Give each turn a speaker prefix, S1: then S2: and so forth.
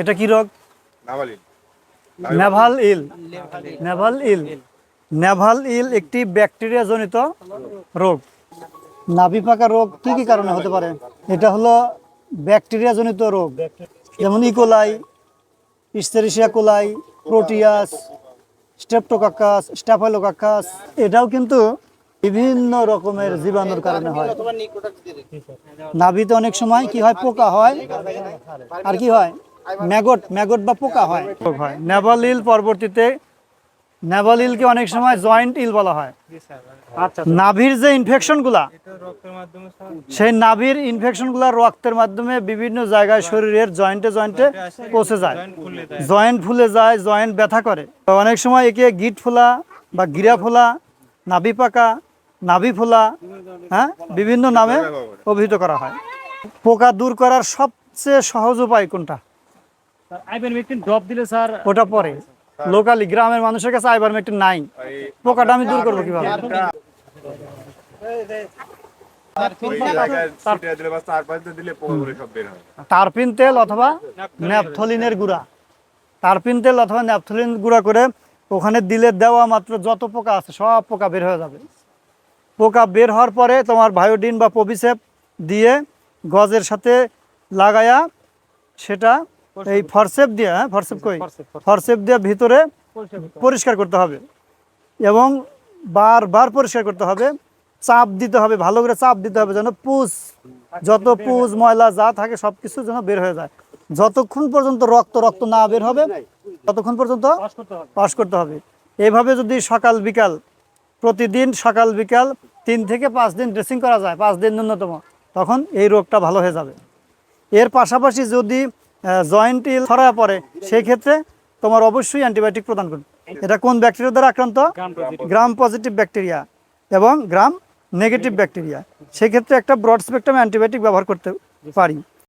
S1: এটা কি রোগ? নেভাল ইল। নেভাল ইল। নেভাল ইল। একটি ব্যাকটেরিয়া জনিত রোগ। নাভি পাকা রোগ কি কি কারণে হতে পারে? এটা হলো ব্যাকটেরিয়া জনিত রোগ। যেমন ইকোলাই ইস্তেরিসিয়া কোলাই প্রোটিয়াস স্টেপটোকাকাস স্টাফাইলোকাক্কাস এটাও কিন্তু বিভিন্ন রকমের জীবাণুর কারণে হয়। নাভিতে অনেক সময় কি হয়? পোকা হয়। আর কি হয়? ম্যাগট ম্যাগট বা পোকা হয়। হয় নেভাল ইল পরবর্তীতে নেভাল ইলকে অনেক সময় জয়েন্ট ইল বলা হয়।
S2: আচ্ছা।
S1: নাভির যে ইনফেকশনগুলা
S2: রক্তের
S1: সেই নাভির ইনফেকশনগুলো রক্তের মাধ্যমে বিভিন্ন জায়গায় শরীরের জয়েন্টে জয়েন্টে পৌঁছে যায়। জয়েন্ট ফুলে যায় জয়েন্ট ব্যথা করে। তো অনেক সময় একে গিট ফোলা বা গিরা ফোলা নাভি পাকা নাভি ফোলা হ্যাঁ? বিভিন্ন নামে অভিহিত করা হয়। পোকা দূর করার সবচেয়ে সহজ উপায় কোনটা?
S2: ড্রপ দিলে স্যার
S1: ওটা পরে। লোকালি গ্রামের মানুষের কাছে আইবার আইবারমেকটিন নাই। পোকাটা আমি দূর করব কীভাবে? টারপিন তেল অথবা ন্যাপথলিনের গুঁড়া। টারপিন তেল অথবা ন্যাপথলিন গুঁড়া করে ওখানে দিলে দেওয়া মাত্র যত পোকা আছে সব পোকা বের হয়ে যাবে। পোকা বের হওয়ার পরে তোমার বায়োডিন বা পবিসেপ দিয়ে গজের সাথে লাগায়া সেটা এই ফরসেপ দিয়ে হ্যাঁ ফরসেপ কই? ফরসেপ দিয়ে ভিতরে পরিষ্কার করতে হবে। এবং বারবার পরিষ্কার করতে হবে চাপ দিতে হবে ভালো করে চাপ দিতে হবে যেন পুষ যত পুষ ময়লা যা থাকে সব কিছু যেন বের হয়ে যায়। যতক্ষণ পর্যন্ত রক্ত রক্ত না বের হবে ততক্ষণ পর্যন্ত পাস করতে হবে। এইভাবে যদি সকাল বিকাল প্রতিদিন সকাল, বিকাল তিন থেকে পাঁচ দিন ড্রেসিং করা যায়, পাঁচ দিন ন্যূনতম। তখন এই রোগটা ভালো হয়ে যাবে। এর পাশাপাশি যদি জয়েন্ট ইল ছড়ায় পড়ে সেই ক্ষেত্রে তোমার অবশ্যই অ্যান্টিবায়োটিক প্রদান করবে এটা কোন ব্যাকটেরিয়া দ্বারা আক্রান্ত? গ্রাম পজিটিভ ব্যাকটেরিয়া এবং গ্রাম নেগেটিভ ব্যাকটেরিয়া সেক্ষেত্রে একটা ব্রড স্পেকট্রাম অ্যান্টিবায়োটিক ব্যবহার করতে পারি।